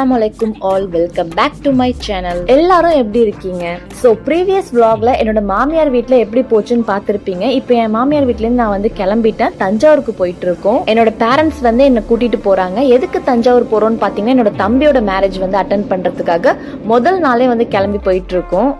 அஸ்லாம் வலைக்கும் all welcome back to my channel எல்லாரும் எப்படி இருக்கீங்க? ஸோ ப்ரீவியஸ் vlogல என்னோட மாமியார் வீட்டில் எப்படி போச்சுன்னு பார்த்துருப்பீங்க. இப்போ என் மாமியார் வீட்லேருந்து நான் வந்து கிளம்பிட்டேன். தஞ்சாவூருக்கு போயிட்டு இருக்கோம் என்னோட பேரண்ட்ஸ் வந்து என்னை கூட்டிட்டு போறாங்க. எதுக்கு தஞ்சாவூர் போறோம்னு பார்த்தீங்கன்னா என்னோட தம்பியோட மேரேஜ் வந்து அட்டன் பண்றதுக்காக முதல் நாளே வந்து கிளம்பி போயிட்டு இருக்கோம்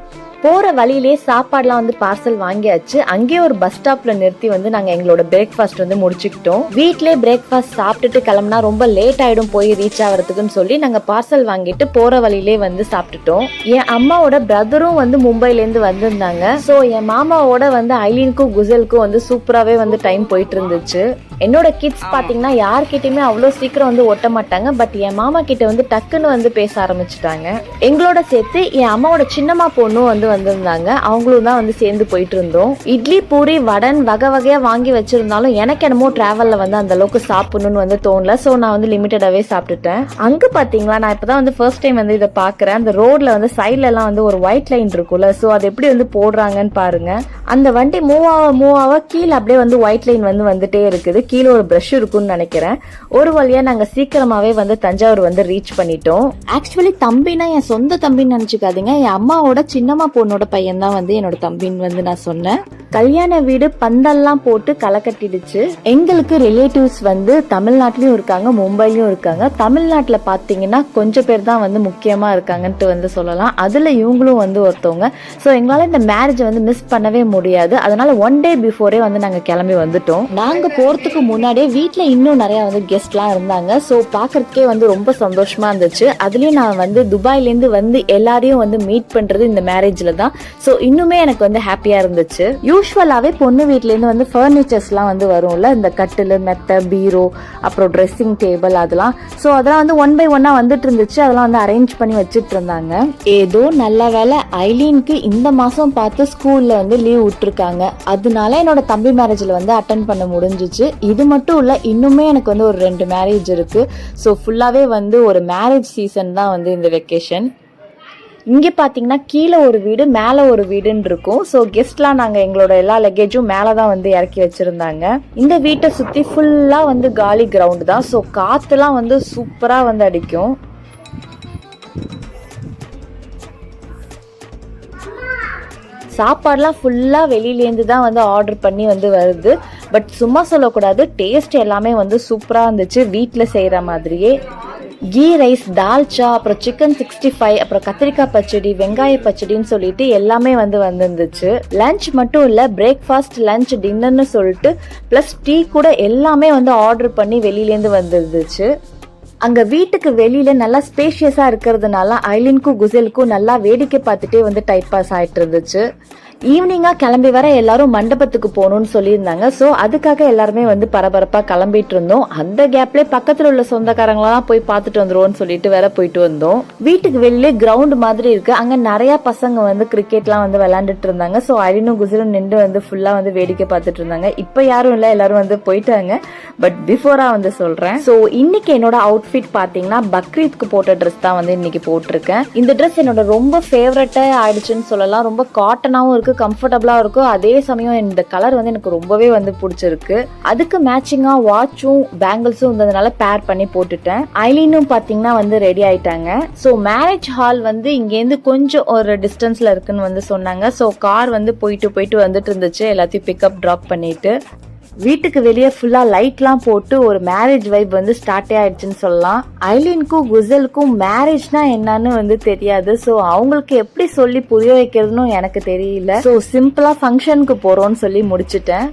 போகிற வழியிலே சாப்பாடுலாம் வந்து பார்சல் வாங்கியாச்சு. அங்கேயே ஒரு பஸ் ஸ்டாப்ல நிறுத்தி வந்து நாங்கள் எங்களோட பிரேக்ஃபாஸ்ட் வந்து முடிச்சுக்கிட்டோம். வீட்டிலே பிரேக்ஃபாஸ்ட் சாப்பிட்டுட்டு கிளம்புனா ரொம்ப லேட் ஆகிடும் போய் ரீச் ஆகிறதுக்குன்னு சொல்லி நாங்கள் பார்சல் வாங்கிட்டு போகிற வழியிலே வந்து சாப்பிட்டுட்டோம். என் அம்மாவோட பிரதரும் வந்து மும்பைலேருந்து வந்திருந்தாங்க. ஸோ என் மாமாவோட வந்து ஐலீனுக்கும் குசலுக்கும் வந்து சூப்பராகவே வந்து டைம் போயிட்டு இருந்துச்சு என்னோட கிட்ஸ் பார்த்தீங்கன்னா யார்கிட்டயுமே அவ்வளோ சீக்கிரம் வந்து ஒட்ட மாட்டாங்க. பட் என் மாமா கிட்ட வந்து டக்குன்னு வந்து பேச ஆரம்பிச்சிட்டாங்க. எங்களோட சேர்த்து என் அம்மாவோட சின்னம்மா பொண்ணும் வந்து வந்திருந்தாங்க. அவங்களும் தான் வந்து சேர்ந்து போயிட்டு இருந்தோம் இட்லி பூரி வடன் வகை வகையாக வாங்கி வச்சிருந்தாலும் எனக்கு என்னமோ ட்ராவலில் வந்து அந்த அளவுக்கு சாப்பிடணும்னு வந்து தோணல. ஸோ நான் வந்து லிமிட்டடாகவே சாப்பிட்டுட்டேன். அங்கே பார்த்தீங்களா நான் இப்போ தான் வந்து ஃபர்ஸ்ட் டைம் வந்து இதை பார்க்குறேன் அந்த ரோட்ல வந்து சைட்லலாம் வந்து ஒரு ஒயிட் லைன் இருக்கும்ல. ஸோ அது எப்படி வந்து போடுறாங்கன்னு பாருங்க. அந்த வண்டி மூவ் ஆக மூவ் ஆக கீழே அப்படியே வந்து ஒயிட் லைன் வந்து வந்துட்டே இருக்குது. கீழே ஒரு ப்ரஷ் இருக்கும்னு நினைக்கிறேன். ஒரு வழியாக நாங்கள் சீக்கிரமாகவே வந்து தஞ்சாவூர் வந்து ரீச் பண்ணிட்டோம். ஆக்சுவலி தம்பினா என் சொந்த தம்பின்னு நினச்சிக்காதீங்க. என் அம்மாவோட சின்னம்மா பொண்ணோட பையன் தான் வந்து என்னோட தம்பின்னு வந்து நான் சொன்னேன். கல்யாண வீடு பந்தல்லாம் போட்டு களை கட்டிடுச்சு. எங்களுக்கு ரிலேட்டிவ்ஸ் வந்து தமிழ்நாட்டிலயும் இருக்காங்க மும்பைலயும் இருக்காங்க. தமிழ்நாட்டில் பார்த்தீங்கன்னா கொஞ்சம் பேர் தான் வந்து முக்கியமாக இருக்காங்கன்ட்டு வந்து சொல்லலாம். அதில் இவங்களும் வந்து ஒருத்தவங்க. ஸோ எங்களால் இந்த மேரேஜை வந்து மிஸ் பண்ணவே முடியாது. அதனால ஒன் டே பிஃபோரே வந்து நாங்கள் கிளம்பி வந்துட்டோம். நாங்கள் போகிறதுக்கு முன்னாடியே வீட்டில் இன்னும் நிறையா வந்து கெஸ்ட்லாம் இருந்தாங்க. ஸோ பார்க்குறதுக்கே வந்து ரொம்ப சந்தோஷமாக இருந்துச்சு. அதுலேயும் நான் வந்து துபாயிலேருந்து வந்து எல்லாரையும் வந்து மீட் பண்ணுறது இந்த மேரேஜில் தான். ஸோ இன்னுமே எனக்கு வந்து ஹாப்பியாக இருந்துச்சு. யூஸ்வலாகவே பொண்ணு வீட்லேருந்து வந்து ஃபர்னிச்சர்ஸ்லாம் வந்து வரும்ல? இந்த கட்டில் மெத்த பீரோ அப்புறம் ட்ரெஸ்ஸிங் டேபிள் அதெல்லாம். ஸோ அதெல்லாம் வந்து ஒன் பை ஒன்னாக வந்துட்டு இருந்துச்சு. அதெல்லாம் வந்து அரேஞ்ச் பண்ணி வச்சுட்டு இருந்தாங்க. ஏதோ நல்ல வேலை ஐலீனுக்கு இந்த மாதம் பார்த்து ஸ்கூலில் வந்து லீவ் விட்டுருக்காங்க. அதனால என்னோட தம்பி மேரேஜில் வந்து அட்டன் பண்ண முடிஞ்சிச்சு. இது மட்டும் இல்லை இன்னுமே எனக்கு வந்து ஒரு ரெண்டு மேரேஜ் இருக்குது ஸோ ஃபுல்லாகவே வந்து ஒரு மேரேஜ் சீசன் தான் வந்து இந்த வெக்கேஷன் இங்கே பார்த்தீங்கன்னா கீழே ஒரு வீடு மேலே ஒரு வீடுன்னு இருக்கும். ஸோ கெஸ்ட்லாம் நாங்கள் எங்களோட எல்லா லக்கேஜும் மேலே தான் வந்து இறக்கி வச்சுருந்தாங்க. இந்த வீட்டை சுற்றி ஃபுல்லாக வந்து காலி கிரவுண்டு தான். ஸோ காற்றுலாம் வந்து சூப்பராக வந்து அடிக்கும். சாப்பாடுலாம் ஃபுல்லாக வெளியிலேருந்து தான் வந்து ஆர்டர் பண்ணி வந்து வருது. பட் சும்மா சொல்லக்கூடாது டேஸ்ட் எல்லாமே வந்து சூப்பராக இருந்துச்சு. வீட்டில் செய்கிற மாதிரியே. கீ ரைஸ் தால்ச்சா அப்புறம் சிக்கன் சிக்ஸ்டி ஃபைவ் அப்புறம் கத்திரிக்காய் பச்சடி வெங்காய பச்சடின்னு சொல்லிட்டு எல்லாமே வந்து வந்திருந்துச்சு. லஞ்ச் மட்டும் இல்லை பிரேக்ஃபாஸ்ட் லஞ்ச் டின்னர்னு சொல்லிட்டு ப்ளஸ் டீ கூட எல்லாமே வந்து ஆர்டர் பண்ணி வெளியிலேருந்து வந்துருந்துச்சு. அங்கே வீட்டுக்கு வெளியில் நல்லா ஸ்பேஷியஸாக இருக்கிறதுனால ஐலினுக்கும் குசலுக்கும் நல்லா வேடிக்கை பார்த்துட்டே வந்து டைப் பாஸ் ஆகிட்டு இருந்துச்சு. ஈவினிங்கா கிளம்பி வர எல்லாரும் மண்டபத்துக்கு போகணும்னு சொல்லியிருந்தாங்க. ஸோ அதுக்காக எல்லாருமே வந்து பரபரப்பாக கிளம்பிட்டு இருந்தோம். அந்த கேப்லேயே பக்கத்தில் உள்ள சொந்தக்காரங்களெல்லாம் போய் பார்த்துட்டு வந்துருவோம்னு சொல்லிட்டு வேற போயிட்டு வந்தோம். வீட்டுக்கு வெளியே கிரவுண்ட் மாதிரி இருக்கு. அங்கே நிறைய பசங்க வந்து கிரிக்கெட்லாம் வந்து விளையாண்டுட்டு இருந்தாங்க. ஸோ அழினும் குசிலும் நின்று வந்து ஃபுல்லாக வந்து வேடிக்கை பார்த்துட்டு இருந்தாங்க. இப்போ யாரும் இல்லை எல்லாரும் வந்து போயிட்டாங்க. பட் பிஃபோராக வந்து சொல்கிறேன் ஸோ இன்னைக்கு என்னோட அவுட்ஃபிட் பார்த்தீங்கன்னா பக்ரீத்க்கு போட்ட ட்ரெஸ் தான் வந்து இன்னைக்கு போட்டிருக்கேன். இந்த ட்ரெஸ் என்னோட ரொம்ப ஃபேவரட்டாக ஆயிடுச்சுன்னு சொல்லலாம். ரொம்ப காட்டனாகவும் இருக்கு. கம்ஃபர்டபுளா இருக்கும் அதே சமயம் இந்த கலர் வந்து எனக்கு ரொம்பவே வந்து பிடிச்சிருக்கு. அதுக்கு மேட்சிங்காக வாட்சும் பேங்கிள்ஸும் இருந்ததுனால பேர் பண்ணி போட்டுட்டேன். ஐலினும் பார்த்தீங்கன்னா வந்து ரெடி ஆயிட்டாங்க. ஸோ மேரேஜ் ஹால் வந்து இங்கேருந்து கொஞ்சம் ஒரு டிஸ்டன்ஸில் இருக்குன்னு வந்து சொன்னாங்க. ஸோ கார் வந்து போயிட்டு போயிட்டு வந்துட்டு இருந்துச்சு. எல்லாத்தையும் பிக்கப் ட்ராப் பண்ணிட்டு. வீட்டுக்கு வெளியே ஃபுல்லாக லைட்லாம் போட்டு ஒரு மேரேஜ் வைப் வந்து ஸ்டார்டே ஆயிடுச்சுன்னு சொல்லலாம். ஐலினுக்கும் குசலுக்கும் மேரேஜ்னா என்னன்னு வந்து தெரியாது. ஸோ அவங்களுக்கு எப்படி சொல்லி புரிய வைக்கிறதுன்னு எனக்கு தெரியல. ஸோ சிம்பிளாக ஃபங்க்ஷனுக்கு போகிறோன்னு சொல்லி முடிச்சுட்டேன்.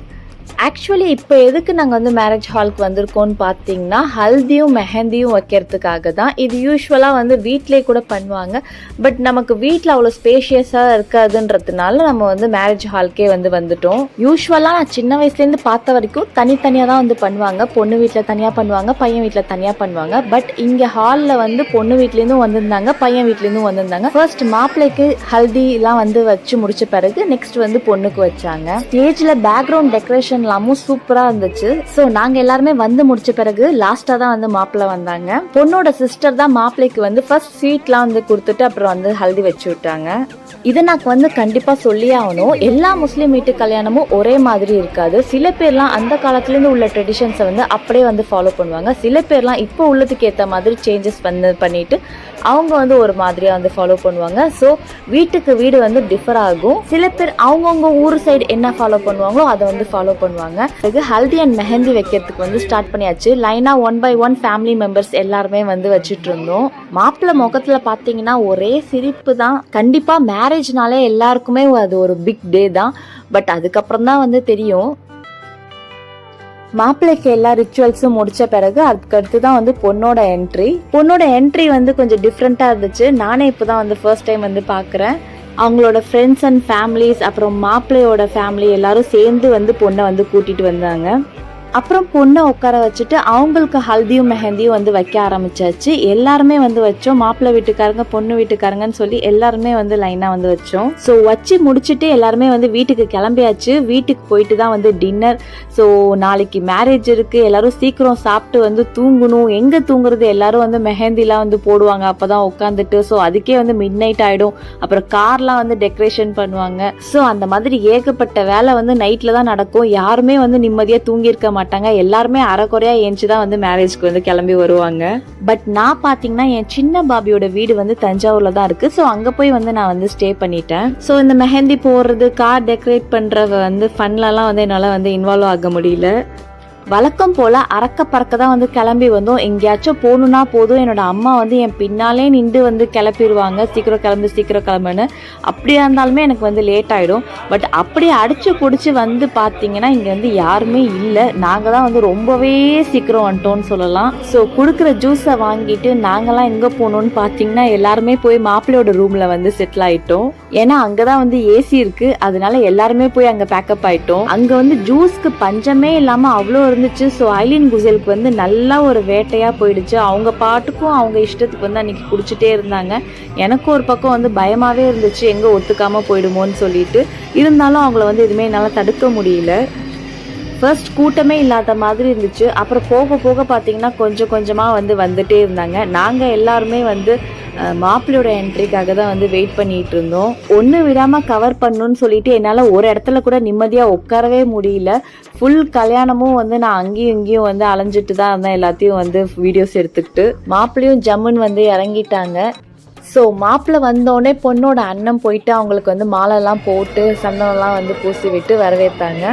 ஆக்சுவலி இப்போ எதுக்கு நாங்கள் வந்து மேரேஜ் ஹாலுக்கு வந்திருக்கோம்னு பார்த்தீங்கன்னா ஹல்தியும் மெஹந்தியும் வைக்கிறதுக்காக தான் இது யூஸ்வலாக வந்து வீட்டிலே கூட பண்ணுவாங்க. பட் நமக்கு வீட்டில் அவ்வளோ ஸ்பேஷியஸாக இருக்காதுன்றதுனால நம்ம வந்து மேரேஜ் ஹாலுக்கே வந்து வந்துட்டோம். யூஸ்வலாக நான் சின்ன வயசுலேருந்து பார்த்த வரைக்கும் தனித்தனியாக தான் வந்து பண்ணுவாங்க. பொண்ணு வீட்டில் தனியாக பண்ணுவாங்க பையன் வீட்டில் தனியாக பண்ணுவாங்க. பட் இங்கே ஹாலில் வந்து பொண்ணு வீட்லேருந்தும் வந்திருந்தாங்க பையன் வீட்லேருந்தும் வந்திருந்தாங்க. ஃபர்ஸ்ட் மாப்பிள்ளைக்கு ஹல்திலாம் வந்து வச்சு முடிச்ச பிறகு நெக்ஸ்ட் வந்து பொண்ணுக்கு வச்சாங்க. ஸ்டேஜில் பேக்ரவுண்ட் டெக்கரேஷன் டெக்கரேஷன்லாமும் சூப்பராக இருந்துச்சு. ஸோ நாங்கள் எல்லாருமே வந்து முடிச்ச பிறகு லாஸ்ட்டாக தான் வந்து மாப்பிள்ளை வந்தாங்க. பொண்ணோட சிஸ்டர் தான் மாப்பிள்ளைக்கு வந்து ஃபர்ஸ்ட் ஸ்வீட்லாம் வந்து கொடுத்துட்டு அப்புறம் வந்து ஹல்தி வச்சு விட்டாங்க. இதை நான் வந்து கண்டிப்பாக சொல்லியே ஆகணும். எல்லா முஸ்லீம் வீட்டு கல்யாணமும் ஒரே மாதிரி இருக்காது. சில பேர்லாம் அந்த காலத்துலேருந்து உள்ள ட்ரெடிஷன்ஸை வந்து அப்படியே வந்து ஃபாலோ பண்ணுவாங்க. சில பேர்லாம் இப்போ உள்ளதுக்கு ஏற்ற மாதிரி சேஞ்சஸ் பண்ண பண்ணிட்டு அவங்க வந்து ஒரு மாதிரியாக வந்து ஃபாலோ பண்ணுவாங்க. ஸோ வீட்டுக்கு வீடு வந்து டிஃபர் ஆகும். சில பேர் அவங்கவுங்க ஊர் சைடு என்ன ஃபாலோ பண்ணுவாங்களோ அதை வந்து ஃபாலோ பண்ணுவாங்க பண்ணுவாங்க. அதுக்கு ஹல்தி அண்ட் மெஹந்தி வைக்கிறதுக்கு வந்து ஸ்டார்ட் பண்ணியாச்சு. லைனாக one by one family members எல்லாருமே வந்து வச்சுட்டு இருந்தோம். மாப்பிள்ளை முகத்தில் பார்த்தீங்கன்னா ஒரே சிரிப்பு தான். கண்டிப்பாக மேரேஜ்னாலே எல்லாருக்குமே அது ஒரு பிக் டே தான். பட் அதுக்கப்புறம் தான் வந்து தெரியும். மாப்பிள்ளைக்கு எல்லா ரிச்சுவல்ஸும் முடிச்ச பிறகு அதுக்கடுத்து தான் வந்து பொண்ணோட என்ட்ரி பொண்ணோட என்ட்ரி வந்து கொஞ்சம் டிஃப்ரெண்ட்டாக இருந்துச்சு. நானே இப்போ தான் வந்து ஃபர்ஸ்ட் டைம் வந்து பார்க்குறேன் அவங்களோட ஃப்ரெண்ட்ஸ் அண்ட் ஃபேமிலிஸ் அப்புறம் மாப்பிள்ளையோட ஃபேமிலி எல்லாரும் சேர்ந்து வந்து பொண்ணை வந்து கூட்டிகிட்டு வந்தாங்க. அப்புறம் பொண்ணை உட்கார வச்சுட்டு அவங்களுக்கு ஹல்தியும் மெஹந்தியும் வந்து வைக்க ஆரம்பிச்சாச்சு. எல்லாருமே வந்து வச்சோம். மாப்பிள்ளை வீட்டுக்காரங்க பொண்ணு வீட்டுக்காரங்கன்னு சொல்லி எல்லாருமே வந்து லைனாக வந்து வச்சோம். ஸோ வச்சு முடிச்சுட்டு எல்லாருமே வந்து வீட்டுக்கு கிளம்பியாச்சு. வீட்டுக்கு போயிட்டு தான் வந்து டின்னர் ஸோ நாளைக்கு மேரேஜ் இருக்குது எல்லாரும் சீக்கிரம் சாப்பிட்டு வந்து தூங்கணும். எங்கே தூங்குறது? எல்லாரும் வந்து மெஹந்திலாம் வந்து போடுவாங்க. அப்போ தான் உட்காந்துட்டு ஸோ அதுக்கே வந்து மிட் நைட் ஆகிடும் அப்புறம் கார்லாம் வந்து டெக்கரேஷன் பண்ணுவாங்க. ஸோ அந்த மாதிரி ஏகப்பட்ட வேலை வந்து நைட்டில் தான் நடக்கும். யாருமே வந்து நிம்மதியாக தூங்கியிருக்க மாட்டாங்க. எல்லாருமே அரைக்குறையாக ஏஞ்சி தான் வந்து மேரேஜ்க்கு வந்து கிளம்பி வருவாங்க. பட் நான் பார்த்தீங்கன்னா என் சின்ன பாபியோட வீடு வந்து தஞ்சாவூர்ல தான் இருக்கு. ஸோ அங்கே போய் வந்து நான் வந்து ஸ்டே பண்ணிட்டேன். ஸோ இந்த மெஹந்தி போடுறது கார் டெக்கரேட் பண்ற வந்து ஃபன்லலாம் வந்து என்னால் வந்து இன்வால்வ் ஆக முடியல. வழக்கம் போல அறக்க பறக்க தான் வந்து கிளம்பி வந்தோம். எங்கேயாச்சும் போகணுன்னா போதும். என்னோட அம்மா வந்து என் பின்னாலே நின்று வந்து கிளப்பிடுவாங்க. சீக்கிரம் கிளம்பு சீக்கிரம் கிளம்புன்னு. அப்படியா இருந்தாலுமே எனக்கு வந்து லேட் ஆகிடும் பட் அப்படியே அடிச்சு பிடிச்சி வந்து பார்த்தீங்கன்னா இங்கே வந்து யாருமே இல்லை. நாங்கள் தான் வந்து ரொம்பவே சீக்கிரம் வந்துட்டோம்னு சொல்லலாம். ஸோ கொடுக்குற ஜூஸை வாங்கிட்டு நாங்களாம் எங்கே போகணும்னு பார்த்தீங்கன்னா எல்லாருமே போய் மாப்பிள்ளையோட ரூமில் வந்து செட்டில் ஆகிட்டோம் ஏன்னா அங்கே தான் வந்து ஏசி இருக்குது அதனால எல்லாருமே போய் அங்கே பேக்கப் ஆகிட்டோம் அங்கே வந்து ஜூஸ்க்கு பஞ்சமே இல்லாமல் அவ்வளோ இருந்துச்சு ஸோ ஐலின் குசேலுக்கு வந்து நல்லா ஒரு வேட்டையாக போயிடுச்சு. அவங்க பாட்டுக்கும் அவங்க இஷ்டத்துக்கு வந்து அன்றைக்கி குடிச்சிட்டே இருந்தாங்க. எனக்கு ஒரு பக்கம் வந்து பயமாகவே இருந்துச்சு. எங்கே ஒத்துக்காமல் போயிடுமோன்னு சொல்லிட்டு. இருந்தாலும் அவங்கள வந்து எதுவுமே என்னால் தடுக்க முடியல. ஃபர்ஸ்ட் கூட்டமே இல்லாத மாதிரி இருந்துச்சு. அப்புறம் போக போக பார்த்தீங்கன்னா கொஞ்சம் கொஞ்சமாக வந்து வந்துட்டே இருந்தாங்க. நாங்கள் எல்லாருமே வந்து மாப்பிள்ளையோட என்ட்ரிக்காக தான் வந்து வெயிட் பண்ணிட்டு இருந்தோம். ஒன்று விடாமல் கவர் பண்ணணும்னு சொல்லிட்டு என்னால் ஒரு இடத்துல கூட நிம்மதியாக உட்காரவே முடியல. ஃபுல் கல்யாணமும் வந்து நான் அங்கேயும் இங்கேயும் வந்து அலைஞ்சிட்டு தான் இருந்தேன். எல்லாத்தையும் வந்து வீடியோஸ் எடுத்துக்கிட்டு. மாப்பிள்ளையும் ஜம்முன்னு வந்து இறங்கிட்டாங்க. ஸோ மாப்பிள்ளை வந்தோடனே பொண்ணோட அண்ணன் போயிட்டு அவங்களுக்கு வந்து மாலைலாம் போட்டு சந்தனம்லாம் வந்து பூசி விட்டு வரவேற்றாங்க.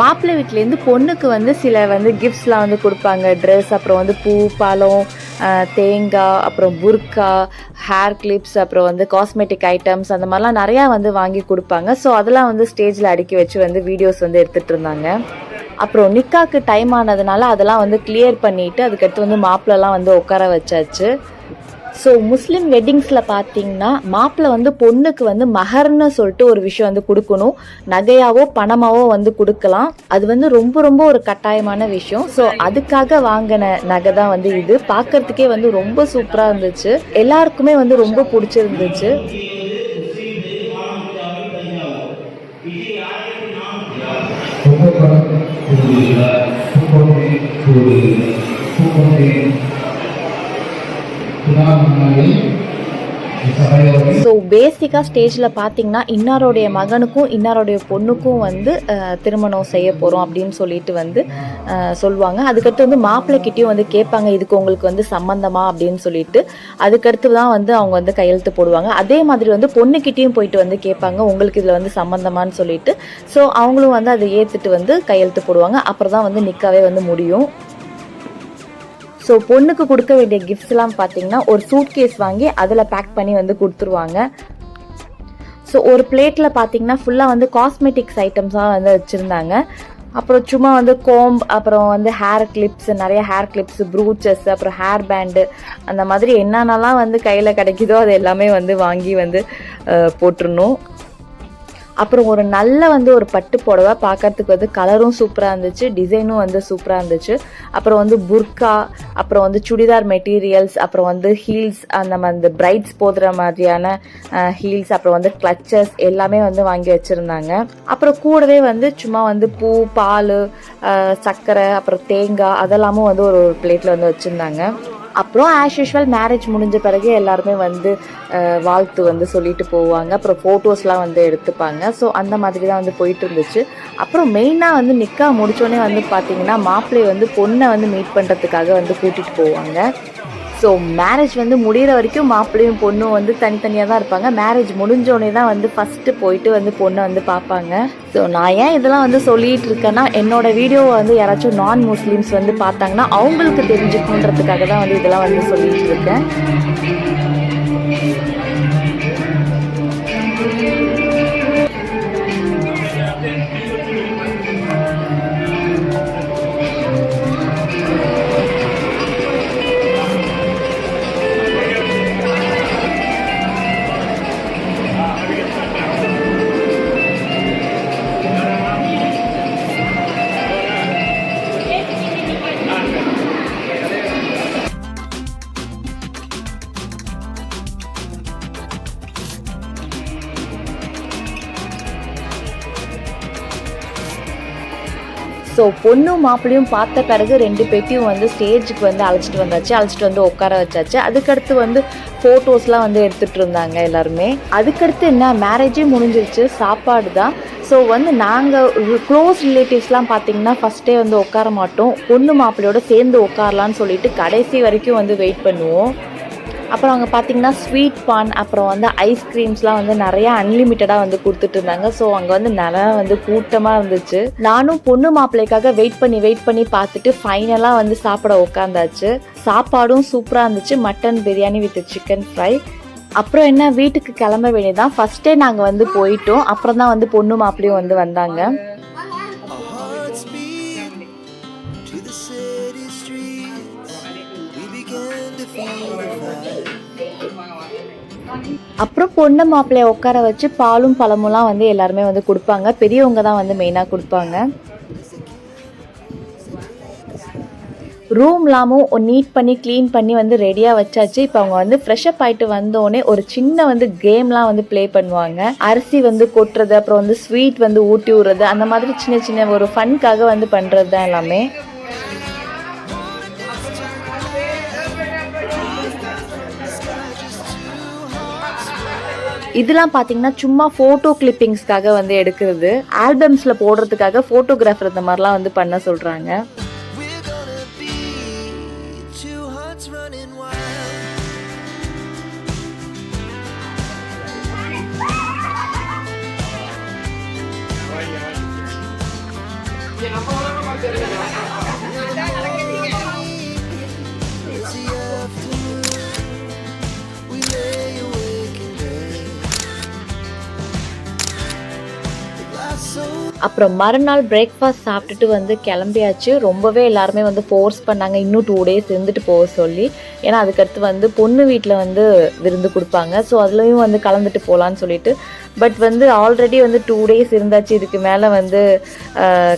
மாப்பிள்ளை வீட்டிலேருந்து பொண்ணுக்கு வந்து சில வந்து கிஃப்ட்ஸ்லாம் வந்து கொடுப்பாங்க. ட்ரெஸ் அப்புறம் வந்து பூ பழம் தேங்காய் அப்புறம் புர்கா ஹேர் கிளிப்ஸ் அப்புறம் வந்து காஸ்மெட்டிக் ஐட்டம்ஸ் அந்த மாதிரிலாம் நிறையா வந்து வாங்கி கொடுப்பாங்க. ஸோ அதெல்லாம் வந்து ஸ்டேஜில் அடுக்கி வச்சு வந்து வீடியோஸ் வந்து எடுத்துகிட்டு இருந்தாங்க. அப்புறம் நிக்காக்கு டைம் ஆனதுனால அதெல்லாம் வந்து கிளியர் பண்ணிவிட்டு அதுக்கடுத்து வந்து மாப்பிள்ளலாம் வந்து உட்கார வச்சாச்சு. ஸோ முஸ்லீம் வெட்டிங்ஸில் பார்த்தீங்கன்னா மாப்பிள்ளை வந்து பொண்ணுக்கு வந்து மகர்னு சொல்லிட்டு ஒரு விஷயம் வந்து கொடுக்கணும். நகையாவோ பணமாவோ வந்து கொடுக்கலாம். அது வந்து ரொம்ப ரொம்ப ஒரு கட்டாயமான விஷயம். ஸோ அதுக்காக வாங்கின நகை தான் வந்து இது. பார்க்கறதுக்கே வந்து ரொம்ப சூப்பராக இருந்துச்சு. எல்லாருக்குமே வந்து ரொம்ப பிடிச்சிருந்துச்சு. புகைப்படம் ஸோ பேசிக்காக ஸ்டேஜில் பார்த்தீங்கன்னா இன்னாருடைய மகனுக்கும் இன்னாருடைய பொண்ணுக்கும் வந்து திருமணம் செய்ய போகிறோம் அப்படின்னு சொல்லிட்டு வந்து சொல்லுவாங்க. அதுக்கடுத்து வந்து மாப்பிள்ளைக்கிட்டேயும் வந்து கேட்பாங்க இதுக்கு உங்களுக்கு வந்து சம்மந்தமா அப்படின்னு சொல்லிட்டு. அதுக்கடுத்து தான் வந்து அவங்க வந்து கையெழுத்து போடுவாங்க. அதே மாதிரி வந்து பொண்ணுக்கிட்டேயும் போயிட்டு வந்து கேட்பாங்க உங்களுக்கு இதில் வந்து சம்மந்தமான்னு சொல்லிட்டு. ஸோ அவங்களும் வந்து அதை ஏற்றுட்டு வந்து கையெழுத்து போடுவாங்க. அப்புறம் தான் வந்து நிற்கவே வந்து முடியும். ஸோ பொண்ணுக்கு கொடுக்க வேண்டிய கிஃப்ட்ஸ்லாம் பார்த்தீங்கன்னா ஒரு சூட் கேஸ் வாங்கி அதில் பேக் பண்ணி வந்து கொடுத்துருவாங்க. ஸோ ஒரு பிளேட்டில் பார்த்தீங்கன்னா ஃபுல்லாக வந்து காஸ்மெட்டிக்ஸ் ஐட்டம்ஸாக வந்து வச்சுருந்தாங்க. அப்புறம் சும்மா வந்து கோம்ப் அப்புறம் வந்து ஹேர் கிளிப்ஸ் நிறைய ஹேர் கிளிப்ஸ் ப்ரூச்சஸ் அப்புறம் ஹேர் பேண்டு அந்த மாதிரி என்னென்னலாம் வந்து கையில் கிடைக்குதோ அது எல்லாமே வந்து வாங்கி வந்து போட்டுருணும் அப்புறம் ஒரு நல்ல வந்து ஒரு பட்டு புடவை பார்க்கறதுக்கு வந்து கலரும் சூப்பராக இருந்துச்சு டிசைனும் வந்து சூப்பராக இருந்துச்சு. அப்புறம் வந்து புர்கா அப்புறம் வந்து சுடிதார் மெட்டீரியல்ஸ் அப்புறம் வந்து ஹீல்ஸ் அந்த மாதிரி பிரைட்ஸ் போடுற மாதிரியான ஹீல்ஸ் அப்புறம் வந்து கிளச்சஸ் எல்லாமே வந்து வாங்கி வச்சுருந்தாங்க. அப்புறம் கூடவே வந்து சும்மா வந்து பூ பால் சர்க்கரை அப்புறம் தேங்காய் அதெல்லாமும் வந்து ஒரு ஒரு பிளேட்டில் வந்து வச்சுருந்தாங்க. அப்புறம் ஆஸ் யூஷுவல் மேரேஜ் முடிஞ்ச பிறகு எல்லாருமே வந்து வாழ்த்து வந்து சொல்லிட்டு போவாங்க. அப்புறம் ஃபோட்டோஸ்லாம் வந்து எடுத்துப்பாங்க. ஸோ அந்த மாதிரி தான் வந்து போயிட்டு இருந்துச்சு. அப்புறம் மெயினாக வந்து நிக்கா முடிச்சோடனே வந்து பார்த்தீங்கன்னா மாப்பிள்ளை வந்து பொண்ணை வந்து மீட் பண்ணுறதுக்காக வந்து கூட்டிகிட்டு போவாங்க. ஸோ மேரேஜ் வந்து முடிகிற வரைக்கும் மாப்பிள்ளையும் பொண்ணும் வந்து தனித்தனியாக தான் இருப்பாங்க. மேரேஜ் முடிஞ்சோடனே தான் வந்து ஃபஸ்ட்டு போயிட்டு வந்து பொண்ணை வந்து பார்ப்பாங்க. ஸோ நான் ஏன் இதெல்லாம் வந்து சொல்லிட்டு இருக்கேன்னா என்னோட வீடியோவை வந்து யாராச்சும் நான் முஸ்லீம்ஸ் வந்து பார்த்தாங்கன்னா அவங்களுக்கு தெரிஞ்சுக்கணுன்றதுக்காக தான் வந்து இதெல்லாம் வந்து சொல்லிட்டு இருக்கேன். ஸோ பொண்ணும் மாப்பிள்ளையும் பார்த்த பிறகு ரெண்டு பேர்த்தையும் வந்து ஸ்டேஜுக்கு வந்து அழைச்சிட்டு வந்தாச்சு. அழைச்சிட்டு வந்து உட்கார வச்சாச்சு. அதுக்கடுத்து வந்து ஃபோட்டோஸ்லாம் வந்து எடுத்துகிட்டு இருந்தாங்க எல்லாருமே. அதுக்கடுத்து என்ன? மேரேஜே முடிஞ்சிருச்சு. சாப்பாடு தான். ஸோ வந்து நாங்கள் க்ளோஸ் ரிலேட்டிவ்ஸ்லாம் பார்த்தீங்கன்னா ஃபஸ்ட்டே வந்து உட்கார மாட்டோம். பொண்ணு மாப்பிள்ளையோட சேர்ந்து உட்காரலான்னு சொல்லிட்டு கடைசி வரைக்கும் வந்து வெயிட் பண்ணுவோம். அப்புறம் அங்கே பார்த்தீங்கன்னா ஸ்வீட் பான் அப்புறம் வந்து ஐஸ்கிரீம்ஸ்லாம் வந்து நிறையா அன்லிமிட்டடாக வந்து கொடுத்துட்டு இருந்தாங்க. ஸோ அங்கே வந்து நிறையா வந்து கூட்டமாக இருந்துச்சு. நானும் பொண்ணு மாப்பிள்ளைக்காக வெயிட் பண்ணி வெயிட் பண்ணி பார்த்துட்டு ஃபைனலாக வந்து சாப்பிட உட்காந்தாச்சு சாப்பாடும் சூப்பராக இருந்துச்சு. Mutton biryani with chicken fry அப்புறம் என்ன வீட்டுக்கு கிளம்ப வேண்டியதான் ஃபஸ்ட்டே நாங்கள் வந்து போயிட்டோம். அப்புறம் தான் வந்து பொண்ணு மாப்பிள்ளையும் வந்து வந்தாங்க. அப்புறம் பொண்ணு மாப்பிள்ளைய உட்கார வச்சு பாலும் பழமும்லாம் வந்து எல்லாருமே வந்து கொடுப்பாங்க. பெரியவங்க தான் வந்து மெயினாக கொடுப்பாங்க. ரூம்லாமும் நீட் பண்ணி க்ளீன் பண்ணி வந்து ரெடியாக வச்சாச்சு. இப்போ அவங்க வந்து ஃப்ரெஷ்அப் ஆகிட்டு வந்தோடனே ஒரு சின்ன வந்து கேம்லாம் வந்து ப்ளே பண்ணுவாங்க. அரிசி வந்து கொட்டுறது அப்புறம் வந்து ஸ்வீட் வந்து ஊட்டி விடுறது அந்த மாதிரி சின்ன சின்ன ஒரு ஃபன்காக வந்து பண்ணுறது தான் எல்லாமே. இதெல்லாம் பார்த்தீங்கன்னா சும்மா ஃபோட்டோ கிளிப்பிங்ஸ்க்காக வந்து எடுக்கிறது. ஆல்பம்ஸில் போடுறதுக்காக ஃபோட்டோகிராஃபர் இந்த மாதிரிலாம் வந்து பண்ண சொல்கிறாங்க அப்புறம் மறுநாள் பிரேக்ஃபாஸ்ட் சாப்பிட்டுட்டு வந்து கிளம்பியாச்சு. ரொம்பவே எல்லாருமே வந்து ஃபோர்ஸ் பண்ணாங்க. இன்னும் டூ டேஸ் இருந்துட்டு போக சொல்லி. ஏன்னா அதுக்கடுத்து வந்து பொண்ணு வீட்டில் வந்து விருந்து கொடுப்பாங்க. ஸோ அதுலேயும் வந்து கலந்துட்டு போகலான்னு சொல்லிட்டு. பட் வந்து ஆல்ரெடி வந்து டூ டேஸ் இருந்தாச்சு. இதுக்கு மேலே வந்து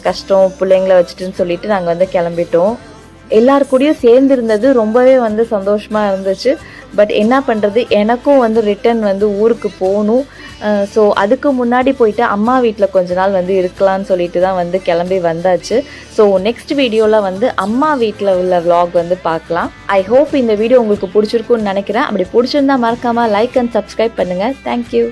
கஷ்டம் பிள்ளைங்கள வச்சுட்டுன்னு சொல்லிட்டு நாங்கள் வந்து கிளம்பிட்டோம். எல்லார் கூடயும் சேர்ந்து இருந்தது ரொம்பவே வந்து சந்தோஷமாக இருந்துச்சு. பட் என்ன பண்ணுறது எனக்கும் வந்து ரிட்டர்ன் வந்து ஊருக்கு போகணும். ஸோ அதுக்கு முன்னாடி போயிட்டு அம்மா வீட்டில் கொஞ்ச நாள் வந்து இருக்கலாம்னு சொல்லிட்டு தான் வந்து கிளம்பி வந்தாச்சு. ஸோ நெக்ஸ்ட் வீடியோவில் வந்து அம்மா வீட்டில் உள்ள விலாக் வந்து பார்க்கலாம். ஐ ஹோப் இந்த வீடியோ உங்களுக்கு பிடிச்சிருக்குன்னு நினைக்கிறேன். அப்படி பிடிச்சிருந்தா மறக்காமல் லைக் அண்ட் சப்ஸ்கிரைப் பண்ணுங்கள் தேங்க்யூ